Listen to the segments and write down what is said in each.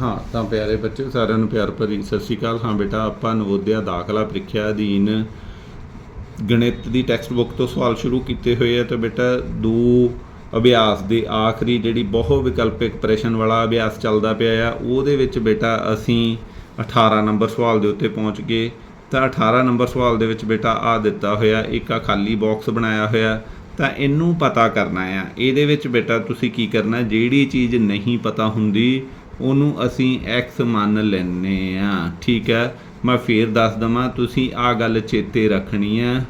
ਹਾਂ, ਤਾਂ ਪਿਆਰੇ ਬੱਚੇ, ਸਾਰਿਆਂ ਨੂੰ ਪਿਆਰ ਭਰੀ ਸਤਿ ਸ਼੍ਰੀ ਅਕਾਲ। ਹਾਂ ਬੇਟਾ, ਆਪਾਂ ਨਵੋਦਿਆ ਦਾਖਲਾ ਪ੍ਰੀਖਿਆ ਅਧੀਨ ਗਣਿਤ ਦੀ ਟੈਕਸਟ ਬੁੱਕ ਤੋਂ ਸਵਾਲ ਸ਼ੁਰੂ ਕੀਤੇ ਹੋਏ ਆ ਤਾਂ ਬੇਟਾ, ਦੋ ਅਭਿਆਸ ਦੇ ਆਖਰੀ ਜਿਹੜੀ ਬਹੁ ਵਿਕਲਪਿਕ ਪ੍ਰਸ਼ਨ ਵਾਲਾ ਅਭਿਆਸ ਚੱਲਦਾ ਪਿਆ ਆ, ਉਹਦੇ ਵਿੱਚ ਬੇਟਾ ਅਸੀਂ 18 ਨੰਬਰ ਸਵਾਲ ਦੇ ਉੱਤੇ ਪਹੁੰਚ ਗਏ। ਤਾਂ 18 ਨੰਬਰ ਸਵਾਲ ਦੇ ਵਿੱਚ ਬੇਟਾ ਆ ਦਿੱਤਾ ਹੋਇਆ, ਇੱਕ ਆ ਖਾਲੀ ਬਾਕਸ ਬਣਾਇਆ ਹੋਇਆ, ਤਾਂ ਇਹਨੂੰ ਪਤਾ ਕਰਨਾ ਆ। ਇਹਦੇ ਵਿੱਚ ਬੇਟਾ ਤੁਸੀਂ ਕੀ ਕਰਨਾ, ਜਿਹੜੀ ਚੀਜ਼ ਨਹੀਂ ਪਤਾ ਹੁੰਦੀ ਉਹਨੂੰ ਅਸੀਂ x ਮੰਨ ਲੈਨੇ ਆ। ਠੀਕ ਹੈ? ਮੈਂ ਫੇਰ ਦੱਸ ਦਵਾਂ, ਤੁਸੀਂ ਆ ਗੱਲ ਚੇਤੇ ਰੱਖਣੀ ਹੈ।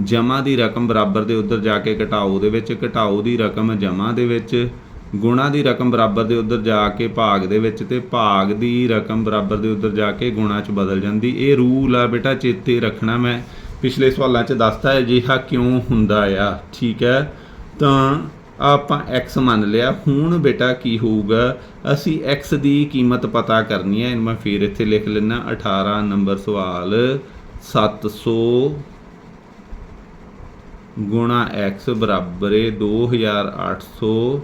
ਜਮਾ ਦੀ ਰਕਮ ਬਰਾਬਰ ਦੇ ਉੱਧਰ ਜਾ ਕੇ ਘਟਾਓ ਦੇ ਵਿੱਚ, ਘਟਾਓ ਦੀ ਰਕਮ ਜਮਾ ਦੇ ਵਿੱਚ, ਗੁਣਾ ਦੀ ਰਕਮ ਬਰਾਬਰ ਦੇ ਉੱਧਰ ਜਾ ਕੇ ਭਾਗ ਦੇ ਵਿੱਚ ਤੇ ਭਾਗ ਦੀ ਰਕਮ ਬਰਾਬਰ ਦੇ ਉੱਧਰ ਜਾ ਕੇ ਗੁਣਾ ਚ ਬਦਲ ਜਾਂਦੀ। ਇਹ ਰੂਲ ਆ ਬੇਟਾ, ਚੇਤੇ ਰੱਖਣਾ ਮੈਂ। ਪਿਛਲੇ ਸਵਾਲਾਂ 'ਚ ਦੱਸਤਾ ਹੈ ਅਜਿਹਾ ਕਿਉਂ ਹੁੰਦਾ ਆ? ਠੀਕ ਹੈ? ਤਾਂ ਆਪਾਂ x ਮੰਨ ਲਿਆ। ਹੁਣ ਬੇਟਾ ਕੀ ਹੋਊਗਾ? ਅਸੀਂ x ਦੀ ਕੀਮਤ ਪਤਾ ਕਰਨੀ ਹੈ। ਇਹਨੂੰ ਮੈਂ ਫਿਰ ਇੱਥੇ ਲਿਖ ਲੈਣਾ 18 ਨੰਬਰ ਸਵਾਲ 700 ਗੁਣਾ x ਬਰਾਬਰ ਹੈ 2800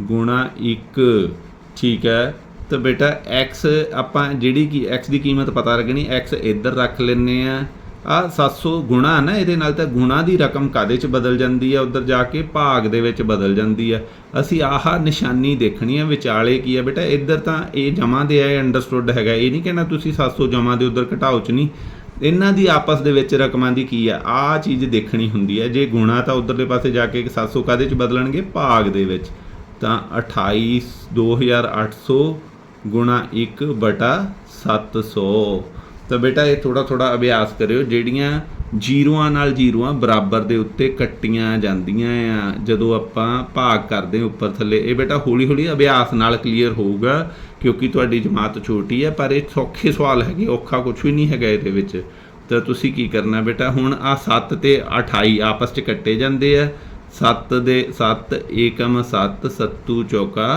ਗੁਣਾ 1 ਠੀਕ ਹੈ। ਤਾਂ ਬੇਟਾ x ਆਪਾਂ ਜਿਹੜੀ ਕਿ x ਦੀ ਕੀਮਤ ਪਤਾ ਲੱਗਣੀ, x ਇੱਧਰ ਰੱਖ ਲੈਨੇ ਆ ਆ 700 ਗੁਣਾ ਨਾ, ਇਹਦੇ ਨਾਲ ਤਾਂ ਗੁਣਾ ਦੀ ਰਕਮ ਕਾਦੇ ਚ ਬਦਲ ਜਾਂਦੀ ਹੈ ਉਧਰ ਜਾ ਕੇ ਭਾਗ ਦੇ ਵਿੱਚ ਬਦਲ ਜਾਂਦੀ ਹੈ ਅਸੀਂ ਆਹ ਨਿਸ਼ਾਨੀ ਦੇਖਣੀ ਹੈ ਵਿਚਾਲੇ ਕੀ ਹੈ ਬੇਟਾ, ਇੱਧਰ ਤਾਂ ਇਹ ਜਮਾ ਦੇ ਹੈ ਅੰਡਰਸਟੂਡ ਹੈਗਾ। ਇਹ ਨਹੀਂ ਕਹਿਣਾ ਤੁਸੀਂ 700 ਜਮਾ ਦੇ ਉਧਰ ਘਟਾਓ ਚ ਨਹੀਂ। ਇਹਨਾਂ ਦੀ ਆਪਸ ਦੇ ਵਿੱਚ ਰਕਮਾਂ ਦੀ ਕੀ ਹੈ ਆ ਚੀਜ਼ ਦੇਖਣੀ ਹੁੰਦੀ ਹੈ ਜੇ ਗੁਣਾ ਤਾਂ ਉਧਰਲੇ ਪਾਸੇ ਜਾ ਕੇ 700 ਕਾਦੇ ਚ ਬਦਲਣਗੇ? ਭਾਗ ਦੇ ਵਿੱਚ। ਤਾਂ 28 2800 ਗੁਣਾ 1 ਬਟਾ 700 ਤਾਂ ਬੇਟਾ ਇਹ ਥੋੜਾ ਥੋੜਾ ਅਭਿਆਸ ਕਰਿਓ, ਜਿਹੜੀਆਂ ਜੀਰੋਆਂ ਨਾਲ ਜੀਰੋਆਂ ਬਰਾਬਰ ਦੇ ਉੱਤੇ ਕੱਟੀਆਂ ਜਾਂਦੀਆਂ ਆ, ਜਦੋਂ ਆਪਾਂ ਭਾਗ ਕਰਦੇ ਉੱਪਰ ਥੱਲੇ, ਇਹ ਬੇਟਾ ਹੌਲੀ ਹੌਲੀ ਅਭਿਆਸ ਨਾਲ ਕਲੀਅਰ ਹੋਊਗਾ, ਕਿਉਂਕਿ ਤੁਹਾਡੀ ਜਮਾਤ ਛੋਟੀ ਹੈ ਪਰ ਇਹ ਸੌਖੇ ਸਵਾਲ ਹੈਗੇ, ਔਖਾ ਕੁਝ ਵੀ ਨਹੀਂ ਹੈਗਾ ਇਹਦੇ ਵਿੱਚ। ਤਾਂ ਤੁਸੀਂ ਕੀ ਕਰਨਾ ਬੇਟਾ, ਹੁਣ ਆ 7 ਤੇ 28 ਆਪਸ 'ਚ ਕੱਟੇ ਜਾਂਦੇ ਆ 7 ਦੇ 7 ਏਕਮ 7 ਸੱਤੂ ਚੌਕਾ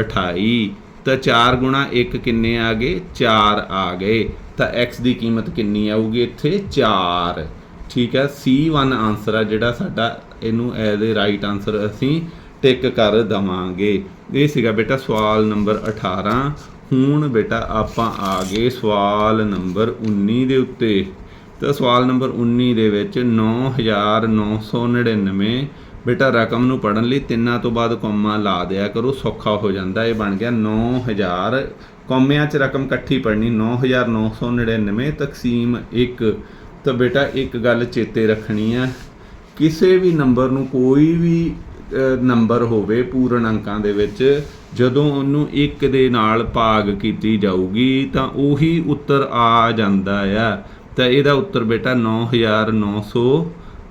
28 ਤਾਂ 4 ਗੁਣਾ 1 ਕਿੰਨੇ ਆ ਗਏ? 4 ਆ ਗਏ। ਤਾਂ x ਦੀ ਕੀਮਤ ਕਿੰਨੀ ਆਊਗੀ ਇੱਥੇ? 4 ਠੀਕ ਹੈ C1 ਆਨਸਰ ਆ ਜਿਹੜਾ ਸਾਡਾ, ਇਹਨੂੰ ਐਜ਼ ਅ ਰਾਈਟ ਆਨਸਰ ਅਸੀਂ ਟਿਕ ਕਰ ਦਵਾਂਗੇ। ਇਹ ਸੀਗਾ ਬੇਟਾ ਸਵਾਲ ਨੰਬਰ 18 ਹੁਣ ਬੇਟਾ ਆਪਾਂ ਆ ਗਏ ਸਵਾਲ ਨੰਬਰ 19 ਦੇ ਉੱਤੇ। ਤਾਂ ਸਵਾਲ ਨੰਬਰ 19 ਦੇ ਵਿੱਚ 9999 ਬੇਟਾ, ਰਕਮ ਨੂੰ ਪੜਨ ਲਈ ਤਿੰਨਾਂ ਤੋਂ ਬਾਅਦ ਕੋਮਾ ਲਾ ਦਿਆ ਕਰੋ, ਸੌਖਾ ਹੋ ਜਾਂਦਾ। ਇਹ ਬਣ ਗਿਆ 9000 ਕੌਮਿਆਂ 'ਚ ਰਕਮ ਇਕੱਠੀ ਪੜਨੀ 9999 ਤਕਸੀਮ 1 ਤਾਂ ਬੇਟਾ, ਇੱਕ ਗੱਲ ਚੇਤੇ ਰੱਖਣੀ ਆ। ਕਿਸੇ ਵੀ ਨੰਬਰ ਨੂੰ ਕੋਈ ਵੀ ਨੰਬਰ ਹੋਵੇ ਪੂਰਨ ਅੰਕਾਂ ਦੇ ਵਿੱਚ, ਜਦੋਂ ਉਹਨੂੰ 1 ਦੇ ਨਾਲ ਭਾਗ ਕੀਤੀ ਜਾਊਗੀ, ਤਾਂ ਉਹੀ ਉੱਤਰ ਆ ਜਾਂਦਾ ਆ। ਤਾਂ ਇਹਦਾ ਉੱਤਰ ਬੇਟਾ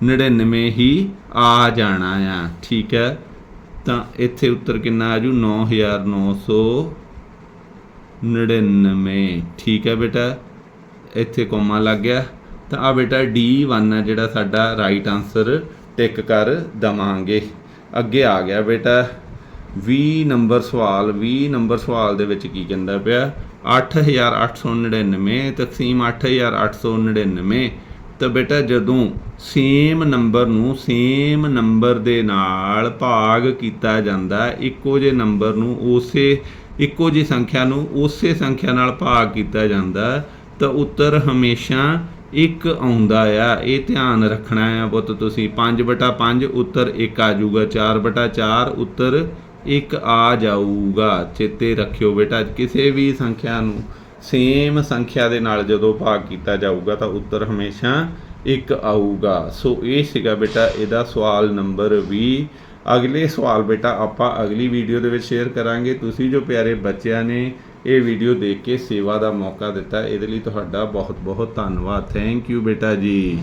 9999 ਹੀ ਆ ਜਾਣਾ ਆ। ਠੀਕ ਹੈ? ਤਾਂ ਇੱਥੇ ਉੱਤਰ ਕਿੰਨਾ ਆ ਆਜੂ 9999 ਠੀਕ ਹੈ ਬੇਟਾ? ਇੱਥੇ ਕੋਮਾ ਲੱਗ ਗਿਆ। ਤਾਂ ਆ ਬੇਟਾ D1 ਹੈ ਜਿਹੜਾ ਸਾਡਾ ਰਾਈਟ ਆਨਸਰ ਟਿਕ ਕਰ ਦਵਾਂਗੇ। ਅੱਗੇ ਆ ਗਿਆ ਬੇਟਾ। 20 ਨੰਬਰ ਸਵਾਲ 20 ਨੰਬਰ ਸਵਾਲ ਦੇ ਵਿੱਚ ਕੀ ਕਹਿੰਦਾ ਪਿਆ? 8899 ਤਕਸੀਮ 8899 ਤਾਂ ਬੇਟਾ ਜਦੋਂ ਸੇਮ ਨੰਬਰ ਨੂੰ ਸੇਮ ਨੰਬਰ ਦੇ ਨਾਲ ਭਾਗ ਕੀਤਾ ਜਾਂਦਾ, ਇੱਕੋ ਜਿਹੇ ਨੰਬਰ ਨੂੰ ਉਸੇ, ਇੱਕੋ ਜਿਹੀ ਸੰਖਿਆ ਨੂੰ ਉਸੇ ਸੰਖਿਆ ਨਾਲ ਭਾਗ ਕੀਤਾ ਜਾਂਦਾ, ਤਾਂ ਉੱਤਰ ਹਮੇਸ਼ਾ ਇੱਕ ਆਉਂਦਾ ਆ। ਇਹ ਧਿਆਨ ਰੱਖਣਾ ਆ ਪੁੱਤ ਤੁਸੀਂ। 5/5 ਉੱਤਰ 1 ਆ ਜਾਊਗਾ। 4/4 ਉੱਤਰ 1 ਆ ਜਾਊਗਾ। ਚੇਤੇ ਰੱਖਿਓ ਬੇਟਾ, ਕਿਸੇ ਵੀ ਸੰਖਿਆ ਨੂੰ। ਸੇਮ ਸੰਖਿਆ ਦੇ ਨਾਲ ਜਦੋਂ ਭਾਗ ਕੀਤਾ ਜਾਊਗਾ ਤਾਂ ਉੱਤਰ ਹਮੇਸ਼ਾ ਇੱਕ ਆਊਗਾ। ਸੋ ਇਹ ਸੀਗਾ ਬੇਟਾ ਇਹਦਾ ਸਵਾਲ ਨੰਬਰ 20 ਅਗਲੇ ਸਵਾਲ ਬੇਟਾ ਆਪਾਂ ਅਗਲੀ ਵੀਡੀਓ ਦੇ ਵਿੱਚ ਸ਼ੇਅਰ ਕਰਾਂਗੇ। ਤੁਸੀਂ ਜੋ ਪਿਆਰੇ ਬੱਚਿਆਂ ਨੇ ਇਹ ਵੀਡੀਓ ਦੇਖ ਕੇ ਸੇਵਾ ਦਾ ਮੌਕਾ ਦਿੱਤਾ, ਇਹਦੇ ਲਈ ਤੁਹਾਡਾ ਬਹੁਤ ਬਹੁਤ ਧੰਨਵਾਦ। ਥੈਂਕ ਯੂ ਬੇਟਾ ਜੀ।